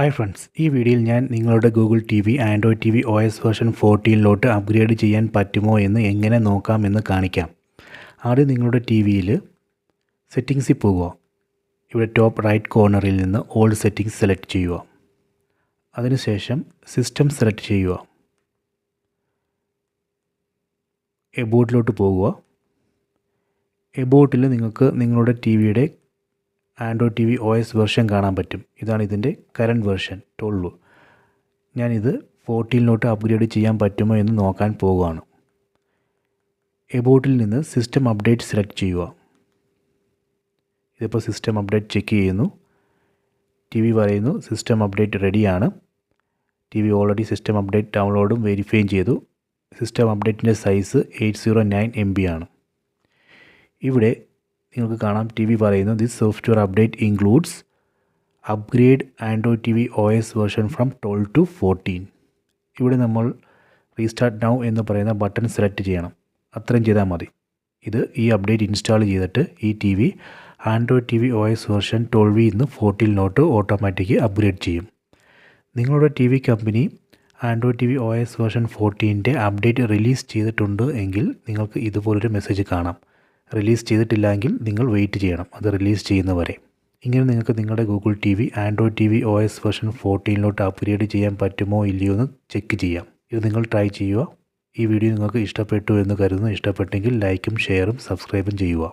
Hi friends ഈ വീഡിയോയിൽ ഞാൻ നിങ്ങളുടെ Google T V Android T V O S version ഫോർട്ടീനിലോട്ട് upgrade ചെയ്യാൻ പറ്റുമോ എന്ന് എങ്ങനെ നോക്കാമെന്ന് കാണിക്കാം. ആദ്യം നിങ്ങളുടെ ടി വിയിൽ സെറ്റിങ്സിൽ പോകുക ഇവിടെ ടോപ്പ് റൈറ്റ് കോർണറിൽ നിന്ന് ഓൾഡ് സെറ്റിങ്സ് സെലക്ട് ചെയ്യുക. അതിനുശേഷം സിസ്റ്റം സെലക്ട് ചെയ്യുക. എബോട്ടിലോട്ട് പോകുക എബോട്ടിൽ നിങ്ങൾക്ക് നിങ്ങളുടെ ടി വിയുടെ Android T V O S version കാണാൻ പറ്റും. ഇതാണ് ഇതിന്റെ കറണ്ട് വെർഷൻ ട്വൽവ് ഞാനിത് ഫോർട്ടീനിലോട്ട് അപ്ഗ്രേഡ് ചെയ്യാൻ പറ്റുമോ എന്ന് നോക്കാൻ പോവുകയാണ്. എബോട്ടിൽ നിന്ന് സിസ്റ്റം അപ്ഡേറ്റ് സെലക്ട് ചെയ്യുക. ഇതിപ്പോൾ സിസ്റ്റം അപ്ഡേറ്റ് ചെക്ക് ചെയ്യുന്നു. ടി വി പറയുന്നു സിസ്റ്റം അപ്ഡേറ്റ് റെഡിയാണ് T V already system update ഡൗൺലോഡും വെരിഫൈയും ചെയ്തു. System അപ്ഡേറ്റിന്റെ size eight zero nine M B ആണ്. ഇവിടെ നിങ്ങൾക്ക് കാണാം ടി വി പറയുന്നു. This software update includes upgrade Android T V O S version from twelve to fourteen ഇവിടെ നമ്മൾ റീസ്റ്റാർട്ട് നൗ എന്ന് പറയുന്ന ബട്ടൺ സെലക്ട് ചെയ്യണം. അത്രയും ചെയ്താൽ മതി. ഇത് ഈ അപ്ഡേറ്റ് ഇൻസ്റ്റാൾ ചെയ്തിട്ട് ഈ T V Android T V O S version ട്വൽവിൽ നിന്ന് ഫോർട്ടീനിലോട്ട് ഓട്ടോമാറ്റിക് അപ്ഗ്രേഡ് ചെയ്യും. നിങ്ങളുടെ T V company Android T V O S version ഫോർട്ടീന്റെ update release ചെയ്തിട്ടുണ്ട് എങ്കിൽ നിങ്ങൾക്ക് ഇതുപോലൊരു മെസ്സേജ് കാണാം. റിലീസ് ചെയ്തിട്ടില്ലെങ്കിൽ നിങ്ങൾ വെയിറ്റ് ചെയ്യണം. അത് റിലീസ് ചെയ്യുന്നവരെ. ഇങ്ങനെ നിങ്ങൾക്ക് നിങ്ങളുടെ Google T V Android T V O S version ഫോർട്ടീനിലോട്ട് upgrade ചെയ്യാൻ പറ്റുമോ ഇല്ലയോ എന്ന് ചെക്ക് ചെയ്യാം. ഇത് നിങ്ങൾ ട്രൈ ചെയ്യുക. ഈ വീഡിയോ നിങ്ങൾക്ക് ഇഷ്ടപ്പെട്ടു എന്ന് കരുതുന്നു. ഇഷ്ടപ്പെട്ടെങ്കിൽ ലൈക്കും ഷെയറും സബ്സ്ക്രൈബും ചെയ്യുക.